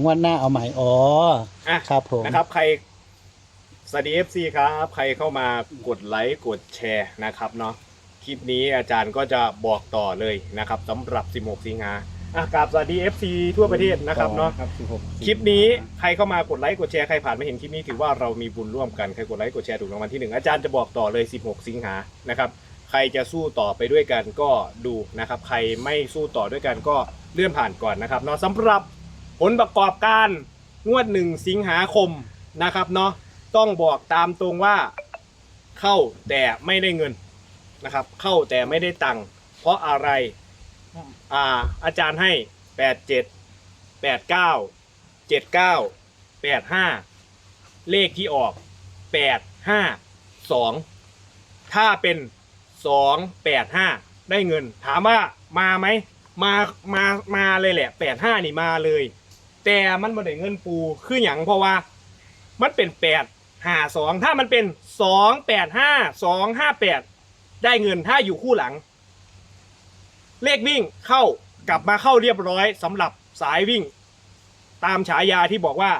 งวดหน้าเอาใหม่อ๋ออะ ครับผมนะครับใครสวัสดี FC ครับ ใครเข้ามากดไลค์กดแชร์นะครับเนาะคลิปนี้อาจารย์ก็จะบอกต่อเลยนะครับสำหรับ 16 สิงหาอะกราบสวัสดี FC ทั่วประเทศนะครับเนาะครับ16คลิปนี้ใครเข้ามากดไลค์กดแชร์ใครผ่านไม่เห็นคลิปนี้ถือว่าเรามีบุญร่วมกันใครกดไลค์กดแชร์ถูกรางวัลที่หนึ่งอาจารย์จะบอกต่อเลย 16 สิงหานะครับใครจะสู้ต่อไปด้วยกันก็ดูนะครับ ใครไม่สู้ต่อด้วยกันก็เลื่อนผ่านก่อนนะครับเนาะสำหรับ ผลประกอบการงวดหนึ่งสิงหาคมนะครับเนาะต้องบอกตามตรงว่าเข้าแต่ไม่ได้เงินนะครับ เข้าแต่ไม่ได้ตังค์เพราะอะไรอ่าอาจารย์ให้87แปดเก้าเจ็ดเก้าแปดห้าเลขที่ออกแปดห้าสองถ้าเป็นสองแปดห้าได้เงิน ถามว่ามาไหมมามามาเลยแหละแปดห้านี่มาเลย แต่มันไม่ได้เงินปูคืออย่างเพราะว่า มันเป็นแปดห้าสองถ้ามันเป็นสองแปดห้าสองห้าแปดได้เงินถ้าอยู่คู่หลัง เลขวิ่งเข้ากลับมาเข้าเรียบร้อยสำหรับสายวิ่ง ตามฉายาที่บอกว่า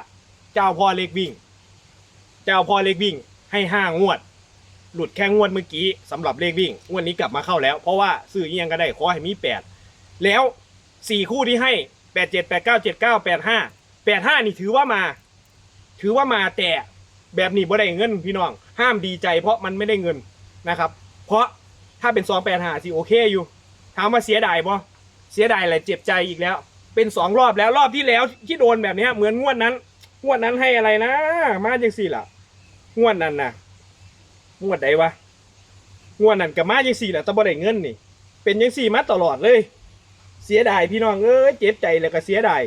เจ้าพ่อเลขวิ่ง เจ้าพ่อเลขวิ่งให้ห้างวด หลุดแค่งวดเมื่อกี้สำหรับเลขวิ่งงวดนี้กลับมาเข้าแล้ว เพราะว่าซื้อเอียงก็ได้ขอให้มีแปดแล้วสี่คู่ที่ให้ แปดเจ็ดแปดเก้าเจ็ดเก้าแปดห้าแปดห้านี่ถือว่ามา ถือว่ามาแต่แบบนี้บ่ได้เงินพี่น้อง ห้ามดีใจเพราะมันไม่ได้เงินนะครับ เพราะถ้าเป็นสองแปดห้าสิโอเคอยู่ถามว่าเสียดายบ่เสียดายอะไรเจ็บใจอีกแล้ว เป็นสองรอบแล้วรอบที่แล้วที่โดนแบบนี้เหมือนงวดนั้นงวดนั้นให้อะไรนะ มาจังสี่ล่ะงวดนั้นนะงวดใดวะงวดนั้นกับมาจังสี่แหละแต่บ่ได้เงินนี่ เป็นจังสี่มาตลอดเลย สียดายพี่น้องเอ้ยเจ็บใจเลยก็เสียดาย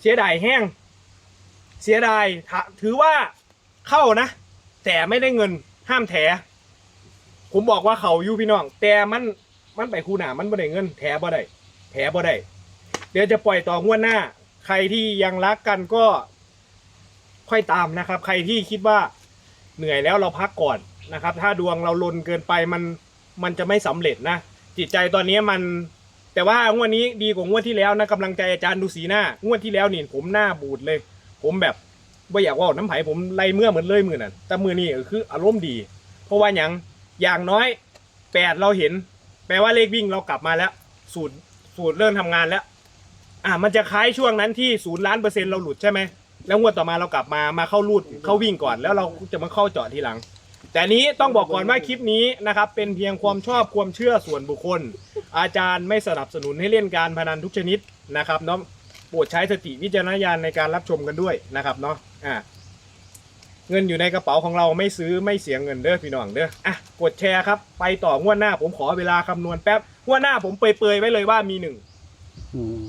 เสียดายแห้ง เสียดายถถือว่าเข้านะ แต่ไม่ได้เงินห้ามแถ ผมบอกว่าเขาอยู่พี่น้อง แต่มันมันไปคูหนามันบ่ได้เงิน แถบ่ได้แถบ่ได้เดี๋ยวจะปล่อยต่องวดหน้า ใครที่ยังรักกันก็ ค่อยตามนะครับ ใครที่คิดว่าเหนื่อยแล้วเราพักก่อนนะครับ ถ้าดวงเราลนเกินไปมันมันจะไม่สำเร็จนะจิตใจตอนนี้มัน แต่ว่างวดนี้ดีกว่างวดที่แล้วนะกำลังใจอาจารย์ดูสีหน้างวดที่แล้วนี่ผมหน้าบูดเลย ผมแบบไม่อยากว่าน้ำไผ่ผมไล่เมื่อเหมือนเลยมือนั่นแต่มือนี่คืออารมณ์ดี เพราะว่าอย่างอย่างน้อยแปดเราเห็น แปลว่าเลขวิ่งเรากลับมาแล้ว สูตรสูตรเริ่มทำงานแล้ว อะมันจะคล้ายช่วงนั้นที่ศูนย์ล้านเปอร์เซ็นต์เราหลุดใช่ไหมแล้วงวดต่อมาเรากลับมามาเข้ารูดเข้าวิ่งก่อน แล้วเราจะมาเข้าเจาะทีหลัง แต่อันนี้ต้องบอกก่อนว่าคลิปนี้นะครับเป็นเพียงความชอบความเชื่อส่วนบุคคล อาจารย์ไม่สนับสนุนให้เล่นการพนันทุกชนิดนะครับเนาะโปรดใช้สติวิจารณญาณในการรับชมกันด้วยนะครับเนาะอะเงินอยู่ในกระเป๋าของเราไม่ซื้อไม่เสียเงินเด้อพี่น้องเด้ออะกดแชร์ครับ ไปต่องวดหน้าผมขอเวลาคำนวณแป๊บงวดหน้าผมเปรยๆไว้เลยว่ามีหนึ่งอืม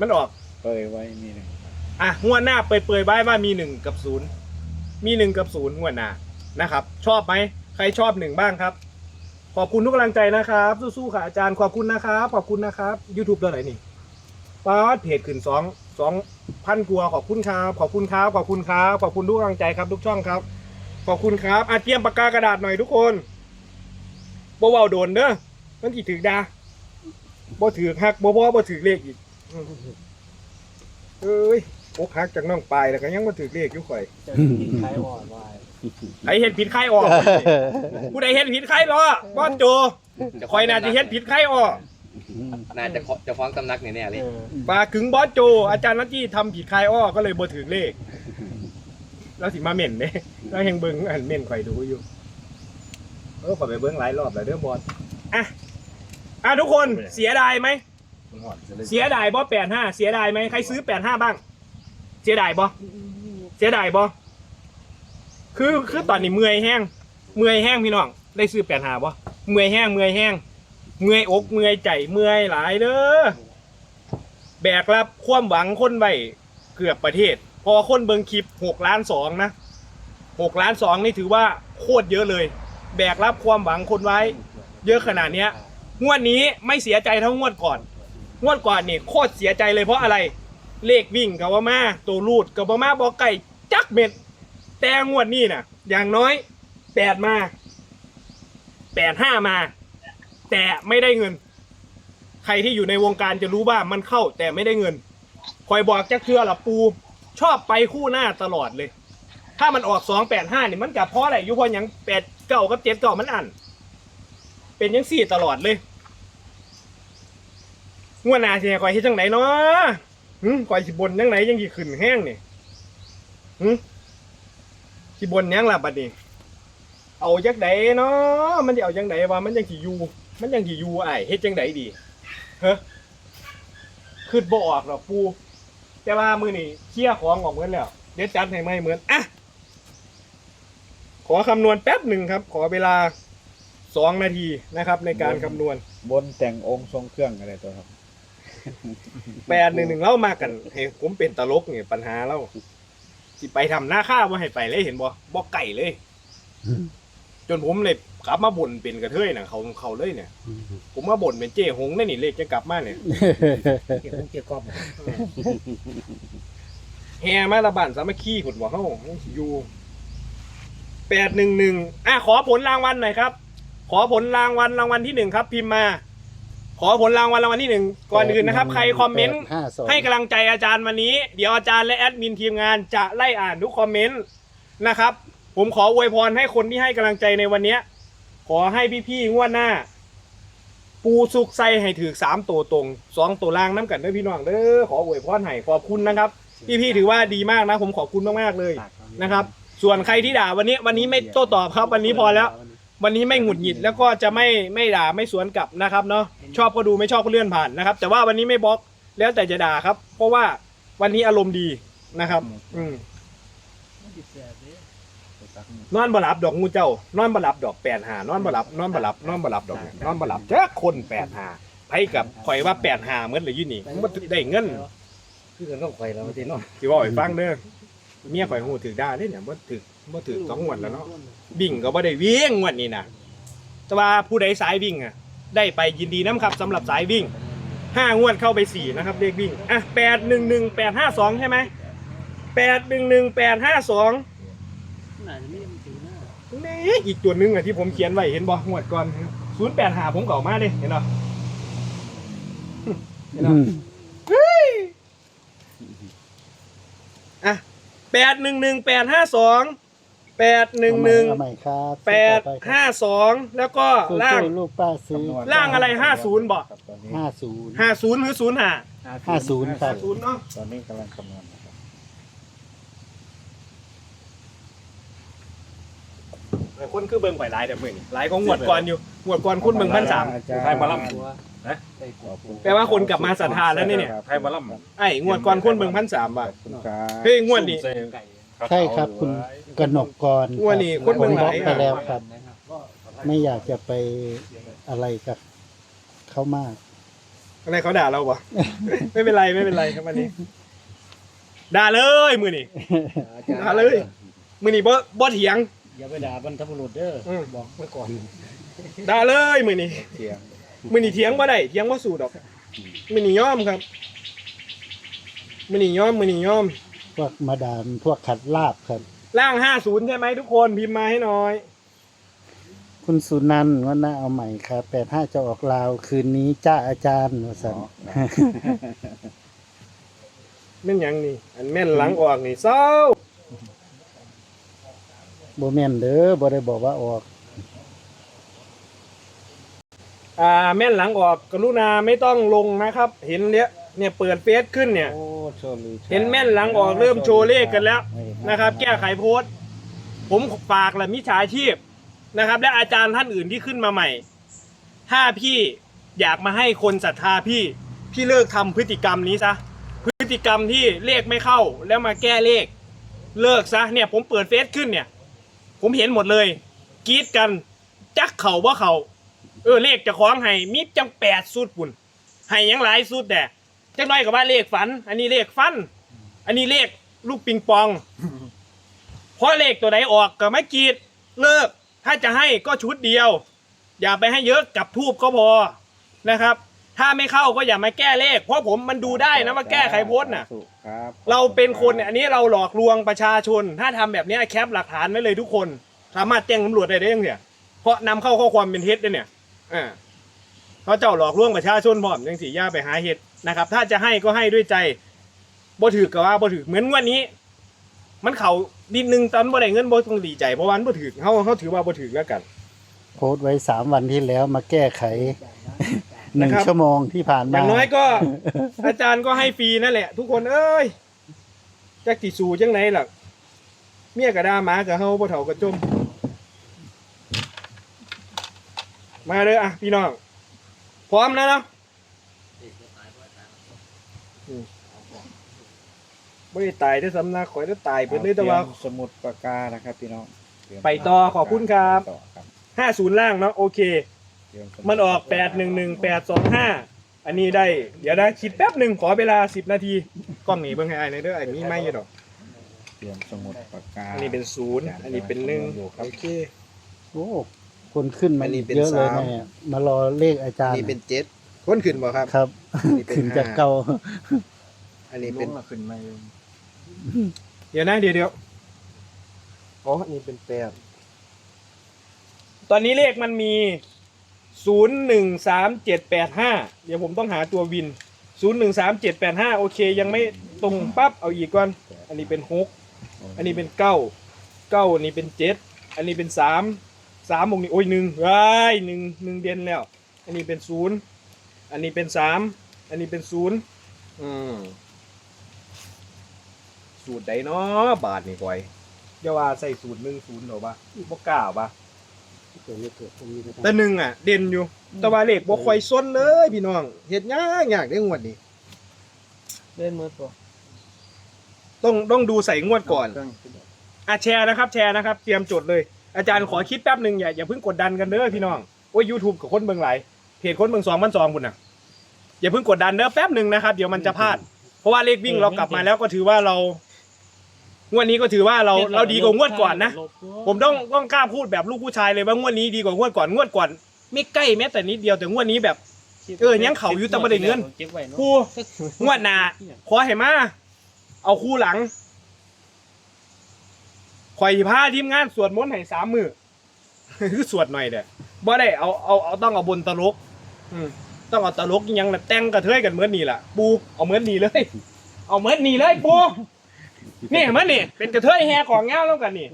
มันออก เปยไว้มีหนึ่ง อะงวดหน้าเปรยๆไว้ว่ามีหนึ่งกับศูนย์มีหนึ่งกับศูนย์งวดหน้า นะครับ ชอบไหมใครชอบหนึ่งบ้างครับ ขอบคุณทุกกำลังใจนะครับ สู้ๆค่ะอาจารย์ขอบคุณนะครับ ขอบคุณนะครับ YouTube ตัวไหนนี่ป้าดเพจขึ้นสองสองพันกว่าขอบคุณครับ ขอบคุณครับ ขอบคุณครับ ขอบคุณทุกกำลังใจครับ ทุกช่องครับ ขอบคุณครับอาเตรียมปากกากระดาษหน่อยทุกคนบ่เว้าโดนเด้อมันกี่ถือดาบ่ถือหักบ่บ่บ่ถือเลขอีกเอ้ยโอกหักจากน้องปลายแล้วก็ยังบ่ถือเลขอยู่ข่อยจะกินไข่อ่อนไว้ ไอเห็นผิดใครออกผู้ใดเห็นผิดใครรอบอนโจคอยน่าจะเห็นผิดใครออกน่าจะขอจะฟ้องตำนักเนี่ยแน่เลยเออปากถึงบอสโจ อาจารย์นัทที่ทำผิดใครอ้อก็เลยบ่ถือเลข แล้วสิมาเหม็นเด้แล้วยังเบิ้งอันเหม็นข่อยดูอยู่ เออขอยไปเบิ้งหลายรอบแล้วเด้อบอสอะอะทุกคนเสียดายไหมมันหอดจะเลยเสียดายบอแปดห้าเสียดายไหมใครซื้อแปดห้าบ้าง เสียดายบอเสียดายบอ คือคือตอนนี้เมื่อยแห้งเมื่อยแห้งพี่น้องได้ซื้อแปดหาบอเมื่อยแห้งเมื่อยแห้งเมื่อยอกเมื่อยใจเมื่อยหลายเด้อแบกรับความหวังคนไว้เกือบประเทศ พอคนเบิงคลิปหกล้านสองนะหกล้านสองนี่ถือว่าโคตรเยอะเลย แบกรับความหวังคนไว้ เยอะขนาดเนี้ยงวดนี้ไม่เสียใจเท่างวดก่อน งวดก่อนนี่โคตรเสียใจเลยเพราะอะไร เลขวิ่งกับว่ามาตัวรูดกับว่ามาบอกไก่จักเม็ด แต่งวดนี้น่ะ อย่างน้อยแปดมาแปดห้ามา แต่ไม่ได้เงิน ใครที่อยู่ในวงการจะรู้ว่ามันเข้าแต่ไม่ได้เงิน คอยบอกจักเทือละปู ชอบไปคู่หน้าตลอดเลย ถ้ามันออกสองแปดห้านี่มันกับเพราะอะไรอยุพอยังแปดเก้ากับเจ็ดเก้ามันอันเป็นยังสี่ตลอดเลยงวดหน้าสิคอยเฮ็ดจังไหนเนาะหึคอยสิบนยังไหนยังกี่ขึ้นแห้งนี่หึ สิบนยังล่ะบัดนี้เอาจักไดเนาะมันจะเอาจังไดว่ามันยังสิอยู่ มันยังสิอยู่ไอ้ายเฮ็ดจังไดดีเฮ้คือบ่ออกหรอกปูแต่ว่ามือนี่เคลียร์ของออกเหมือนแล้วเดี๋ยวจัดให้ไม่เหมือนอะขอคำนวณแป๊บหนึ่งครับ ขอเวลาสองนาทีนะครับ ในการคำนวณบนแต่งองค์ทรงเครื่องอะไรตัวครับ แปดหนึ่งหนึ่งเล่ามากันเฮ้ยผมเป็นตลกเนี่ยปัญหาเล่า สิไปทำหน้าข้าวว่าให้ไปเลยเห็นบ่บ่ไก่เลย จนผมเลยกลับมาบ่นเป็นกระเทยน่ะเขาเขาเลยเนี่ย ผมมาบ่นเป็นเจ้หงนั่นนี่เลขจะกลับมาเนี่ยเกี่ยวกับเกี่ยวกับแฮมาละบานสามัคคีขุดว่าเฮาอยู่แปดหนึ่งหนึ่งอะขอผลรางวัลหน่อยครับ ขอผลรางวัลรางวัลที่หนึ่งครับ พิมพ์มา ขอผลรางวัลรางวัลที่หนึ่งก่อนอื่นนะครับ ใครคอมเมนต์ห้าสองให้กำลังใจอาจารย์วันนี้ เดี๋ยวอาจารย์และแอดมินทีมงานจะไล่อ่านทุกคอมเมนต์นะครับ ผมขออวยพรให้คนที่ให้กำลังใจในวันเนี้ยขอให้พี่ๆงวดหน้า ปูสุกใส่ให้ถือสามตัวตรงสองตัวล่างน้ำกันเด้อพี่น้องเด้อขออวยพรให้ขอบคุณนะครับพี่ๆถือว่าดีมากนะ ผมขอบคุณมากๆเลยนะครับ ส่วนใครที่ด่าวันนี้วันนี้ไม่โต้ตอบครับ วันนี้พอแล้ว วันนี้ไม่หงุดหงิดแล้วก็จะไม่ไม่ด่าไม่สวนกลับนะครับเนาะชอบก็ดูไม่ชอบก็เลื่อนผ่านนะครับ แต่ว่าวันนี้ไม่บล็อกแล้วแต่จะด่าครับ เพราะว่าวันนี้อารมณ์ดีนะครับ อืมนอนบ่หลับดอกงูเจ้านอนบ่หลับดอกแปดหานอนบ่หลับนอนบ่หลับนอนบ่หลับดอกเนี่ยนอนบ่หลับจ้าคนแปดหาไผกับข่อยว่าแปดหาเหมือนเลยอยู่นี่มันได้เงินคือกันต้องไข่แล้วทีเนาะสิว่าให้ฟังเด้อเมียข่อยหูถือได้เด้เนี่ยบ่ถือ บ่ถือสองงวดแล้วเนาะวิ่งก็บ่ได้วิ่งงวันนี้นะแต่ว่าผู้ใดสายวิ่งอะ ได้ไปยินดีน้ำครับสำหรับสายวิ่งห้างวดเข้าไปสี่นะครับเลขวิ่งอะแปดหนึ่งหนึ่งแปดห้าสองใช่ไหมแปดหนึ่งหนึ่งแปดห้าสองนี่อีกตัวหนึงอะที่ผมเขียนไว้เห็นบ่งวดก่อนศูนย์แปดหาผมเก่ามาเลยเห็นบ่เห็นบ่อืมอะแปดหนึ่งหนึ่งแปดห้าสอง แปดหนึ่งหนึ่งเอาใหม่ครับแปดห้าสองแล้วก็สู้ๆล่างลูกป้าซื้อคำนวณล่างอะไร50บอกครับตอนนี้ห้าศูนย์ห้าศูนย์หรือศูนย์ห้าห้าศูนย์ครับศูนย์เนาะตอนนี้กำลังคำนวณนะครับคนคือเบิ่งไหวหลายแต่เมื่อนี่หลายของงวดก่อนอยู่งวดก่อนคุณเบิ่งพันสามอาจารย์ไทยมาล่ขอบคุณแปลว่าคนกลับมาศรัทธาแล้วเนี่ย ไทยมาล่ไอ้งวดก่อนคุณเบิ่งพันสามว่ะขอบคุณครับ เฮ้ยงวดนี้ ใช่ครับคุณ กนกกรงวดนี้คนเบิ่งหลายผมบล็อกไปแล้วครับ ไม่อยากจะไปอะไรกับเขามาก อะไรเขาด่าเราปะ ไม่เป็นไรไม่เป็นไรครับวันนี้ ด่าเลยมือนี่ ด่าเลย มือนี่บ่บ่เถียง อย่าไปด่าบรรพบุรุษเด้ออม บอกไว้ก่อนด่าเลยมือนี่เทียงมือนี่เถียงบ่ได้เถียงบ่สู้ดอกมือนี่ยอมครับมือนี่ยอมมือนี่ยอม พวกมาดามพวกขัดลาบครับ ล่างห้าศูนย์ใช่ไหมทุกคนพิมพ์มาให้หน่อย คุณสุนันท์ว่าน่าเอาใหม่ครับแปดห้าจะออกลาว คืนนี้จ้าอาจารย์วสันแม่นหยังนี่ อันแม่นหลังออกนี่เศร้าโบแมนเด้อบ่ได้บอกว่าออก อ่าแม่นหลังออกกรุณาไม่ต้องลงนะครับ เห็นเนี้ย เนี่ยเปิดเฟซขึ้นเนี่ย โอ้โชว์ลือเห็นแม่นหลังออกเริ่มโชว์เลขกันแล้วนะครับ แก้ไขโพสต์ ผมฝากแหละมิจฉาชีพนะครับ และอาจารย์ท่านอื่นที่ขึ้นมาใหม่ ถ้าพี่อยากมาให้คนศรัทธาพี่ พี่เลิกทำพฤติกรรมนี้ซะ พฤติกรรมที่เลขไม่เข้าแล้วมาแก้เลข เลิกซะเนี่ยผมเปิดเฟซขึ้นเนี่ย ผมเห็นหมดเลยกรีดกัน จักเข่าว่าเขา เออเลขจะคล้องให้มีจังแปดสุดปุ่นให้หยังหลายสุดแต่ จักน้อยกับว่าเลขฝัน อันนี้เลขฟัน อันนี้เลขลูกปิงปองเพราะเลขตัวไหนออกก็ไม่กรีดเลิก ถ้าจะให้ก็ชุดเดียว อย่าไปให้เยอะกับทูบก็พอนะครับ ถ้าไม่เข้าก็อย่ามาแก้เลข เพราะผมมันดูได้นะว่าแก้ไขโพสต์น่ะ ครับเราเป็นคนเนี่ยอันนี้เราหลอกลวงประชาชน ถ้าทำแบบเนี้ยแคปหลักฐานไว้เลยทุกคน สามารถแจ้งตำรวจได้ได้ยังเนี่ยเพราะนำเข้าข้อความเป็นเท็จด้วยเนี่ยอ่าเขาเจ้าหลอกลวงประชาชนพร้อมยังสีย่าไปหาเห็ด นะครับ ถ้าจะให้ก็ให้ด้วยใจบ่ถือก็ว่าบ่ถือเหมือนงวันนี้ มันเข่าดินหนึ่งตอนบ่ได้เงินบ่ต้องดีใจเพราะว่ามันบ่ถือเขาเขาถือว่าบ่ถือแล้วกัน โพสต์ไว้สามวันที่แล้วมาแก้ไขหนึ่งนะครับ ชั่วโมงที่ผ่านอมา ย่างน้อยก็ อาจารย์ก็ให้ฟรีนั่นแหละ ทุกคนเอ้ยจักสิสู่จังไหนล่ะเมียกระดาหมากับเฮาบ่เฒ่ากระจม มาเลยอะพี่น้อง พร้อมแล้วเนาะ อืมบ่ได้ตายได้อสำนักข่อยได้ตายเพิ่นเลยแต่ว่าเตรียมสมุดปากกานะครับพี่น้องเตรียมไปต่อขอบคุณครับต่อครับ50ล่างเนาะโอเค เตรียสดมันออกแปดหนึ่งหนึ่งแปดสองห้าอันนี้ได้ เดี๋ยวนะคิดแป๊บหนึ่งขอเวลาสิบนาทีกล้องหนีเบิ่งให้ไอ้ในอยเด้อไอ้มีไม่อยู่ดอก เตรียมสมุดปากกาอันนี้เป็นศูนย์อันนี้เป็นหนึ่งอยู่ครับโอเค โอ้คนขึ้นมาอันนี้เป็นเยอะเลยสามเนี่ยมารอเลขอาจารอันย์นี้เป็นเจ็ด ค้นขึ้นบ่ครับ ครับอันนี้เป็นขึ้นจากห้า เก่าอันนี้เป็นขึ้นมาเดี๋ยวนะเดี๋ยวเดี๋ยวอ๋ออันนี้เป็นแปดตอนนี้เลขมันมีศูนย์หนึ่งสามเจ็ดแปดห้าเดี๋ยวผมต้องหาตัววินศูนย์หนึ่งสามเจ็ดแปดห้าโอเค ยังไม่ตรงปั๊บเอาอีกก่อน อันนี้เป็นหกอันนี้เป็นเก้าเก้าอันนี้เป็นเจ็ดอันนี้เป็นสามสามวงนี้โอ้ยหนึ่งว้ายหนึ่งหนึ่งเด่นแล้ว อันนี้เป็นศูนย์ อันนี้เป็นสามอันนี้เป็นศูนย์อืมสูตรใดเนาะบาทนี่ก่อยอย่าว่าใส่สูตรหนึ่งศูนย์หรอปะบ่กล้าปะเกิดไม่เกิดตรงนี้ก็แต่หนึ่งอะ เด่นอยู่ แต่ว่าเลขบ่ค่อยซ้นเลยพี่น้องเฮ็ดยากยากได้งวดนี้เล่นมือตัวต้องต้องดูใส่งวดก่อนอะแชร์นะครับ แชร์นะครับ เตรียมจดเลย อาจารย์ขอคิดแป๊บหนึ่งอย่าอย่าเพิ่งกดดันกันเด้อพี่น้องโอ้ยยูทูบกับคนเบิ่งหลาย เพจคนเบิ่งสองพันสองคุณน่ะอย่าเพิ่งกดดันเด้อแป๊บหนึ่งนะครับ เดี๋ยวมันจะพลาด เพราะว่าเลขวิ่งเรากลับมาแล้วก็ถือว่าเรางวดนี้ก็ถือว่าเราเราดีกว่างวดก่อนนะ ผมต้องต้องกล้าพูดแบบลูกผู้ชายเลยว่างวดนี้ดีกว่างวดก่อนงวดก่อน ไม่ใกล้แม้แต่นิดเดียวแต่งวดนี้แบบ เออยังเขาอยู่แต่บ่ได้เงินเก็บไว้เนาะครูงวดหน้าขอให้มาเอาคู่หลังข่อยพาทีมงานสวดมนต์ให้สามมือคือสวดหน่อยเด้อบ่ได้เอาเอาเอาต้องเอาบนตลก อืมต้องเอาตลกอิหยังน่ะแต่งกระเทยกันเหมือนนี่ล่ะ ปูเอาเหมือนนี่เลย เอาเหมือนนี่เลยปูนี่เหมือนนี่เป็นกระเทยแฮของเงาแล้วกันนี่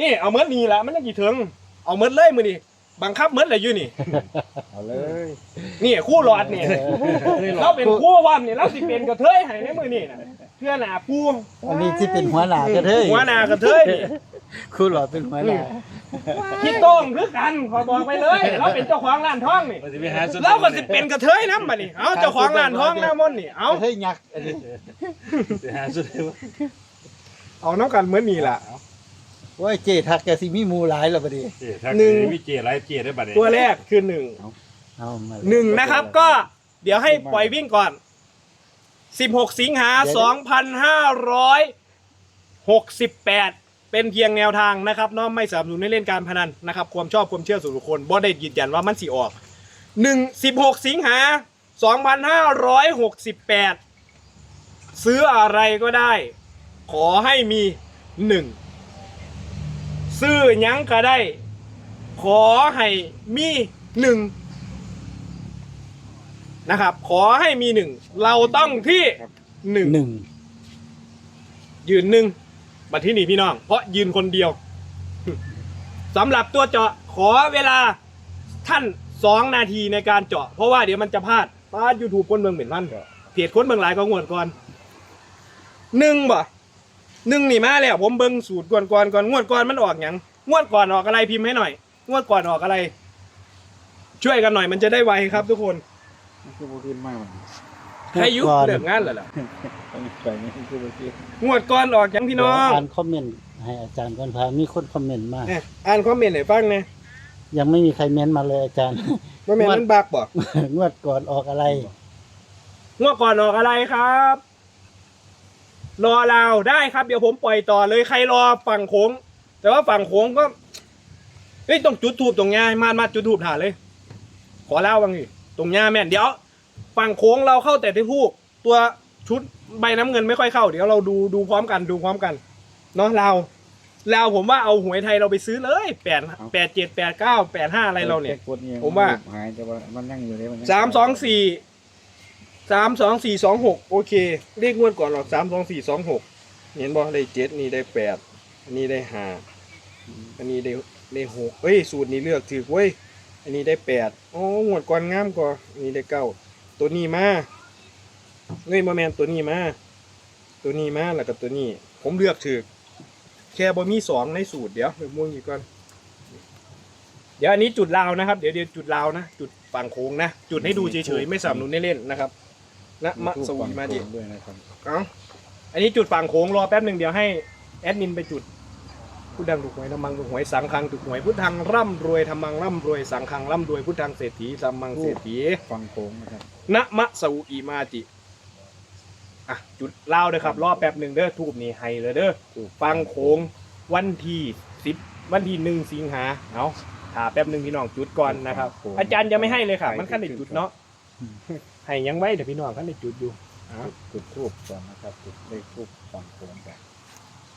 นี่เอาเหมือนนี่ล่ะมันต้องกี่ถึง เอาเหมือนเลยมือนี่บังคับเหมือนเลยอยู่นี่ เอาเลยนี่คู่หลอดนี่เราเป็นคู่วันนี่เราสิเป็นกระเทยให้ในมือนี่นะเพื่อหนาปูอันนี้ที่เป็นหัวหน้ากระเทยหัวหนากระเทยนี่ คู่หล่อเป็นหัวหน้าพี่โต้งคือกันขอบอกไปเลย เราเป็นเจ้าของร้านทองนี่มันสิเราก็สิเป็นกระเทยน้ำบัดนี่เอาเจ้าของร้านทองแล้วมนนี่เอาเฮ้ยหยักเดี๋สิหาสุดเลยวะเอาน้ำกันเหมือนนี่ละว่าเจทักแกสิมีมูหลายแล้วบดีหนึ่งมีเจ๊ไรเจ๊ได้บัดนี้ตัวแรกคือหนึ่งหนึ่งนะครับก็เดี๋ยวให้ปล่อยวิ่งก่อน 16 สิงหา 2568 เป็นเพียงแนวทางนะครับเน้องไม่สนับสนุนให้เล่นการพนันนะครับความชอบความเชื่อส่วนบุคคลบ่ได้ยืนยันว่ามันสิออกหนึ่งสิบหกสิงหาสองพันห้าร้อยหกสิบแปดซื้ออะไรก็ได้ ขอให้มีหนึ่งซื้อหยังก็ได้ ขอให้มีหนึ่งนะครับ ขอให้มีหนึ่งเราต้องที่หนึ่งหนึ่งยืนหนึ่ง มาที่นี่พี่น้อง เพราะยืนคนเดียวสำหรับตัวเจาะขอเวลาท่านสองนาทีในการเจาะ เพราะว่าเดี๋ยวมันจะพลาดพลาดยูทูบคนเมืองเหม็นมันเพจคนเมืองหลายก็งวดก่อนหนึ่งบ่หนึ่งนี่มาแล้วผมเบิ่งสูตรก่อนก่อนก่อนงวดก่อนมันออกหยังงวดก่อนออกอะไรพิมพ์ให้หน่อย งวดก่อนออกอะไร ช่วยกันหน่อยมันจะได้ไวครับทุกคนมันคือบุกินมากมัน ใครอยุบเลิกงานแล้วล่ะไปนี่คือบุกินงวดก่อนออกหยังพี่น้อง อ่านคอมเมนต์ให้อาจารย์ก่อนพามีคนคอมเมนต์มาอะอ่านคอมเมนต์ให้ฟังนะยังไม่มีใครเม้นต์มาเลยอาจารย์ ว่าแม่นมันบักบ่งวดก่อนออกอะไร งวดก่อนออกอะไรครับ รอเราได้ครับ เดี๋ยวผมปล่อยต่อเลยใครรอฝั่งโค้ง แต่ว่าฝั่งโค้งก็เฮ้ยต้องจุดทูบตรงเนี้ยมามาจุดทูบถ่านเลย ขอเล่าบ้างดิตรงเนี้ยแม่นเดี๋ยว ฝั่งโค้งเราเข้าแต่ที่ทูบตัวชุดใบน้ำเงินไม่ค่อยเข้า เดี๋ยวเราดูดูพร้อมกันดูพร้อมกันเนาะเราเราผมว่าเอาหวยไทยเราไปซื้อเลยแปดแปดเจ็ดแปดเก้าแปดห้าอะไรเราเนี่ยกดนี่ผมว่าหายแต่ว่ามันยังอยู่เลยมันยังสามสองสี่สามสองสี่สองหกโอเคเลขงวดก่อนหรอกสามสองสี่สองหกเห็นบอกได้เจ็ดนี่ได้แปดอันนี้ได้ห้าอันนี้ได้ได้หกเฮ้ยสูตรนี้เลือกถือเว้ยอันนี้ได้แปดโอ้งวดก่อนงามกว่าอันนี้ได้เก้า ตัวนี้มาเฮ้ยโมแมนตัวนี้มาตัวนี้มาแล้วก็ตัวนี้ ผมเลือกถือแค่บ่มีสองในสูตรเดี๋ยวไปม่วงอีกก่อนเดี๋ยวอันนี้จุดลาวนะครับ เดี๋ยวเดี๋ยวจุดลาวนะ จุดฝั่งโค้งนะ จุดให้ดูเฉยๆไม่สนับสนุนให้เล่นนะครับนะมะสวีมาดิด้วยนะครับ เอาอันนี้จุดฝั่งโค้งรอแป๊บหนึ่งเดี๋ยวให้แอดมินไปจุด พุทธังถูกหวยธรรมังถูกหวยสังฆังถูกหวยพุทธังร่ำรวยธรรมังร่ำรวยสังฆังร่ำรวยพุทธังเศรษฐีสัมมังเศรษฐีฟังโค้งนะครับนะมะสวีมาจิอะจุดลาวเด้อครับรอแป๊บหนึ่งเด้อทูบนี่ให้เลยเด้อฟังโค้งวันที่สิบวันที่หนึ่งสิงหาเอาถาแป๊บหนึ่งพี่น้องจุดก่อนนะครับ อาจารย์ยังไม่ให้เลยค่ะ มันขั้นในจุดเนาะให้ยังไว้เดี๋ยวพี่น้องขั้นในจุดอยู่เอาจุดทูบก่อนนะครับจุดเลขทูบฟังโค้งกัน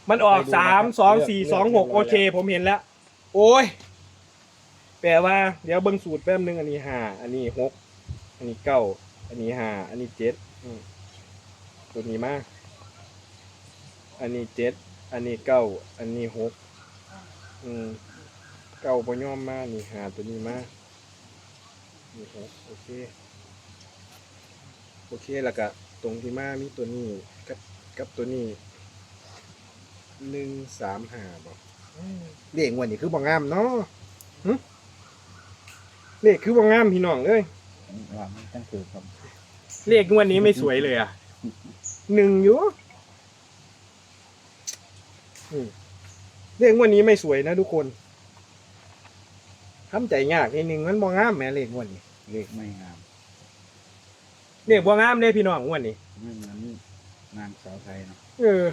มันออกสามสองสี่สองหกโอเค ผมเห็นแล้ว โอ้ย แปลว่า เดี๋ยวเบิ่งสูตรแป๊บหนึงอันนี้ห้าอันนี้หกอันนี้เก้าอันนี้ห้าอันนี้เจ็ดอืมตัวนี้มาอันนี้เจ็ดอันนี้เก้าอันนี้หกอืมเก้าพอย่อมมานี่ห้าตัวนี้มานี่หกโอเคโอเคแล้วก็ตรงที่มามีตัวนี้กับกับตัวนี้ หนึ่งสามห้าบอกเลขงวันนี้คือบ่งามเนาะหึเลขคือบ่งามพี่น้องเอ้ยวางตั้งคือครับเลขงวันนี้ไม่สวยเลยอะหนึ่งอยู่อืมเลขงวันนี้ไม่สวยนะทุกคนทำใจยากนิดนึงมันบ่งามแหม่เลขงวันนี้เลขไม่งามเลขบ่งามเลยพี่น้องงวันนี้ไม่เหมือนนางสาวไทยเนาะเออ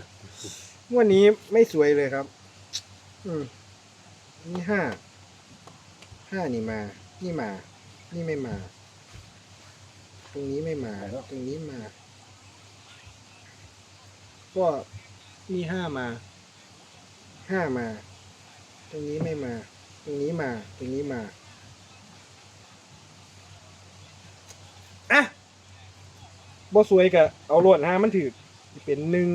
วันนี้ไม่สวยเลยครับ อืมนี่ห้า ห้านี่มา นี่มา นี่ไม่มา ตรงนี้ไม่มา ตรงนี้มา ก็นี่ห้ามา ห้ามา ตรงนี้ไม่มา ตรงนี้มา ตรงนี้มา อะบ่สวยกะเอาลวดห้ามันถือเป็นหนึ่ง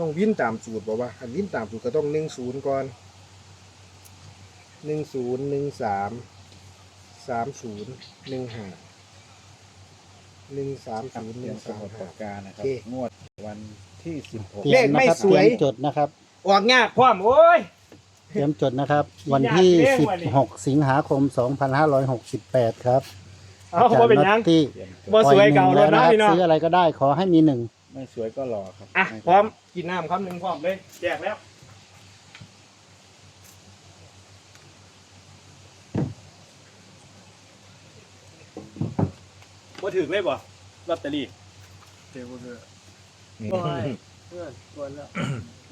ต้องวิ่นตามสูตรบอกว่าอันวิ่นตามสูตรก็ต้องหนึ่งศูนย์ก่อนหนึ่งศูนย์หนึ่งสามสามศูนย์หนึ่งห้าหนึ่งสามศูนย์หเตรีนึ่ยมงสามมุดห้า ปากกานะครับ โอเค งวดวันที่สิบหก เตรียมนะครับเลขไม่สวย เตรียมจดนะครับ ออกยากพร้อมโอ้ย เตรียมจดนะครับ วันที่ อยากเรียกวันนี้16 สิงหาคม 2568 ครับเอาบ่เป็นหยังอาจารย์น็อตตี้เมจดบ่สวยเก่าปล่อยหนึ่งแล้วนะนะพี่น้อง ซื้ออะไรก็ได้ขอให้มีหนึ่ง ไม่สวยก็รอครับอะไม่พร้อมกินน้ำคำหนึ่งพร้อมเลยแจกแล้วบ่ถึงเลยบ่ลอตเตอรี่นี่โอ้ยเพื่อนชวนแล้ว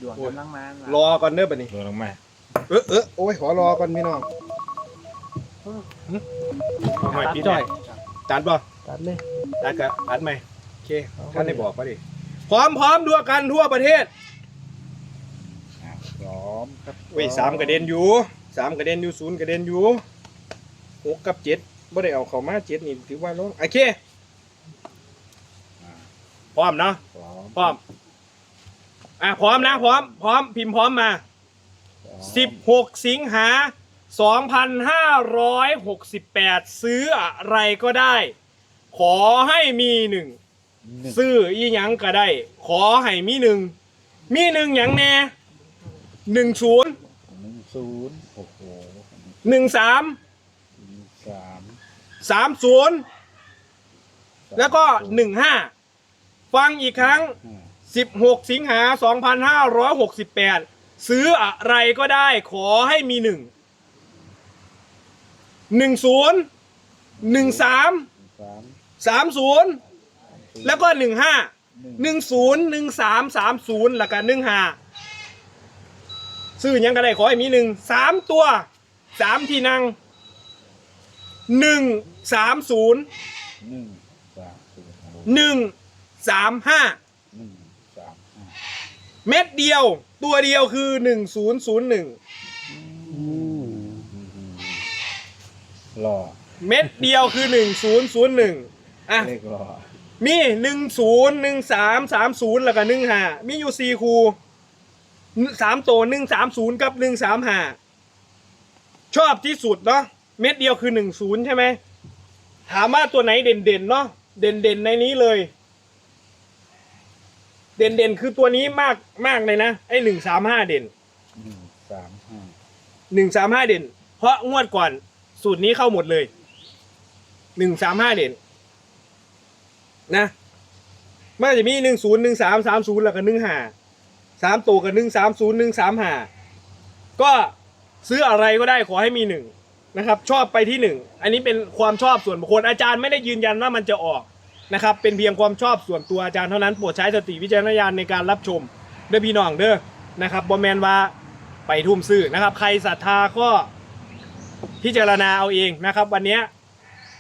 ดวงกำลังมารอก่อนเด้อบัดนี้ดวงลงมาเออเออโอ้ยขอรอก่อนพี่น้องเอาหอยปิดจ่อยจานบ่ตัดเลยจานกับอัดไหมโอ เคท่านได้บอกป่ะดิพร้อมพร้อมด้วยกันทั่วประเทศอะพร้อมครับเว้ยสามกระเด็นอยู่สามกระเด็นอยู่ศูนย์กระเด็นอยู่หกกับเจ็ดบ่ได้เอาเข้ามาเจ็ดนี่ถือว่าลงโอเคอะพร้อมเนาะพร้อมพร้อมอะพร้อมนะพร้อมพร้อมพิมพ์พร้อมมาพร้อมสิบหกสิงหาสองพันห้าร้อยหกสิบแปดซื้ออะไรก็ได้ ขอให้มีหนึ่งหนึ่ง ซื้ออีหยังก็ได้ ขอให้มีหนึ่ง มีหนึ่งหยังแน่หนึ่งศูนย์หนึ่งศูนย์โอ้โหหนึ่งสามหนึ่งสามสามศูนย์แล้วก็หนึ่งห้าฟังอีกครั้ง ห้าสิบหกสิงหาสองพันห้าร้อยหกสิบแปดซื้ออะไรก็ได้ขอให้มีหนึ่งหนึ่งศูนย์หนึ่งสามสามสามศูนย์สี่ แล้วก็หนึ่งห้าหนึ่งศูนย์หนึ่งสามสามศูนย์แล้วก็หนึ่งห้าซื้อยังก็ได้ขอให้มีหนึ่งสามตัวสามที่นั่งหนึ่งสามศูนย์หนึ่งสามห้าหนึ่งสามห้าหนึ่งสามห้าเม็ดเดียว ตัวเดียวคือหนึ่งศูนย์ศูนย์หนึ่งรอ เม็ดเดียวคือหนึ่งศูนย์ศูนย์หนึ่งอะเลขรอ มีหนึ่งศูนย์หนึ่งสามสามศูนย์แล้วก็หนึ่งห้ามีอยู่สี่คูสามตัวหนึ่งสามศูนย์กับหนึ่งสามห้าชอบที่สุดเนาะเม็ดเดียวคือหนึ่งศูนย์ใช่ไหมถามว่าตัวไหนเด่นๆเนาะเด่นๆในนี้เลย เด่นๆคือตัวนี้มากมากเลยนะไอ้หนึ่งสามห้าเด่นหนึ่งสามห้าหนึ่งสามห้าเด่น เพราะงวดก่อนสูตรนี้เข้าหมดเลยหนึ่งสามห้าเด่น นะมันจะมีหนึ่งศูนย์หนึ่งสามสามศูนย์แล้วก็หนึ่งห้าสามตัวกับหนึ่งสามศูนย์หนึ่งสามห้าก็ซื้ออะไรก็ได้ขอให้มีหนึ่งนะครับชอบไปที่หนึ่งอันนี้เป็นความชอบส่วนบุคคลอาจารย์ไม่ได้ยืนยันว่ามันจะออกนะครับเป็นเพียงความชอบส่วนตัวอาจารย์เท่านั้นโปรดใช้สติวิจารณญาณในการรับชมเด้อพี่น้องเด้อนะครับบอแมนว่าไปทุ่มซื้อนะครับ ใครศรัทธาก็พิจารณาเอาเองนะครับ วันนี้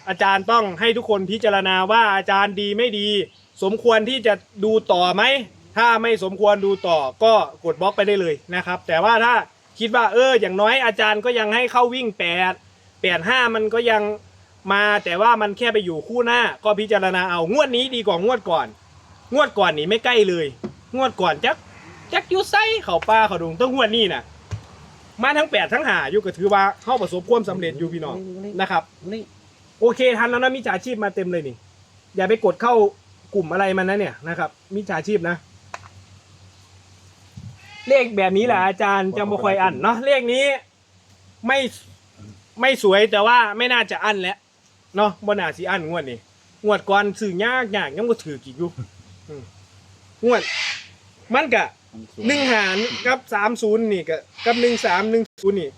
อาจารย์ต้องให้ทุกคนพิจารณาว่าอาจารย์ดีไม่ดี สมควรที่จะดูต่อไหม ถ้าไม่สมควรดูต่อก็กดบล็อกไปได้เลยนะครับ แต่ว่าถ้าคิดว่าเออ อย่างน้อยอาจารย์ก็ยังให้เข้าวิ่งแปดแปดห้ามันก็ยังมาแต่ว่ามันแค่ไปอยู่คู่หน้า ก็พิจารณาเอางวดนี้ดีกว่างวดก่อน งวดก่อนนี่ไม่ใกล้เลย งวดก่อนจักจักยูไซเขาป้าเขาดุงต้องงวดนี้นะมาทั้งแปดทั้งหาอยู่ก็ถือว่าเข้าประสบความสำเร็จอยู่พี่น้องนะครับนี่ โอเคทันแล้วนะมิจฉาชีพมาเต็มเลยนี่ อย่าไปกดเข้ากลุ่มอะไรมันนะเนี่ยนะครับมิจฉาชีพนะ เลขแบบนี้แหละอาจารย์จะมาคอยอันเนาะเลขนี้ไม่ไม่สวยแต่ว่าไม่น่าจะอันแล้วเนาะบนอาสีอันงวดนี้งวดก่อนสื่อยากยากยังก็ถือกี่อยู่อืมงวด มันกะมันสูหนึ่งหารกับสามศูนย์นี่กับกับหนึ่งสามหนึ่งศูนย์นี่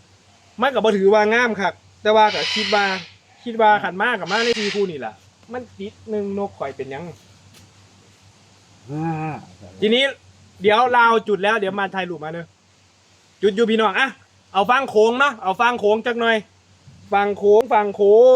มันกับบ่ถือว่างามครับแต่ว่าก็คิดว่า คิดว่าขันมากกับมากในทีคู่นี่แหละมันติดหนึ่งนกข่อยเป็นหยัง ทีนี้เดี๋ยวเราจุดแล้วเดี๋ยวมาถ่ายรูปมาเนอะจุดอยู่พี่น้องอะเอาฟังโค้งเนาะเอาฟังโค้งจักหน่อยฟังโค้งฟังโค้ง